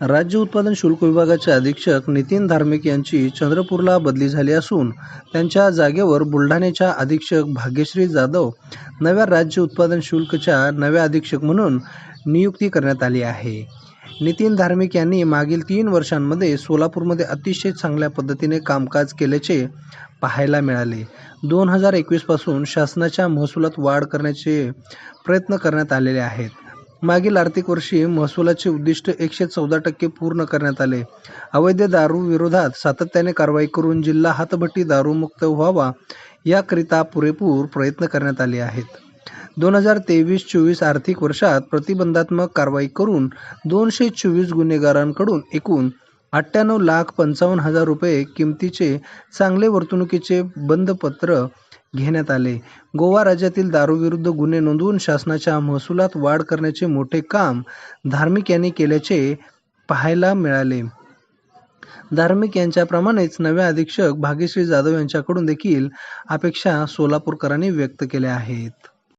राज्य उत्पादन शुल्क विभागाचे अधीक्षक नितीन धार्मिक यांची चंद्रपूरला बदली झाली असून त्यांच्या जागेवर बुलढाण्याच्या अधीक्षक भाग्यश्री जाधव नव्या राज्य उत्पादन शुल्कच्या नव्या अधीक्षक म्हणून नियुक्ती करण्यात आली आहे. नितीन धार्मिक यांनी मागील तीन वर्षांमध्ये सोलापूरमध्ये अतिशय चांगल्या पद्धतीने कामकाज केल्याचे पाहायला मिळाले. दोन हजार एकवीसपासून शासनाच्या महसुलात वाढ करण्याचे प्रयत्न करण्यात आलेले आहेत. मागील आर्थिक वर्षी महसुलाचे उद्दिष्ट एकशे चौदा टक्के पूर्ण करण्यात आले. अवैध दारू विरोधात सातत्याने कारवाई करून जिल्हा हातभट्टी दारूमुक्त व्हावा याकरिता पुरेपूर प्रयत्न करण्यात आले आहेत. दोन हजार तेवीस चोवीस आर्थिक वर्षात प्रतिबंधात्मक कारवाई करून दोनशे चोवीस गुन्हेगारांकडून एकूण अठ्ठ्याण्णव लाख पंचावन्न हजार रुपये किमतीचे चांगले वर्तणुकीचे बंदपत्र घेण्यात आले. गोवा राज्यातील दारूविरुद्ध गुन्हे नोंदवून शासनाच्या महसुलात वाढ करण्याचे मोठे काम धार्मिक यांनी केल्याचे पाहायला मिळाले. धार्मिक यांच्याप्रमाणेच नव्या अधीक्षक भाग्यश्री जाधव यांच्याकडून देखील अपेक्षा सोलापूरकरांनी व्यक्त केल्या आहेत.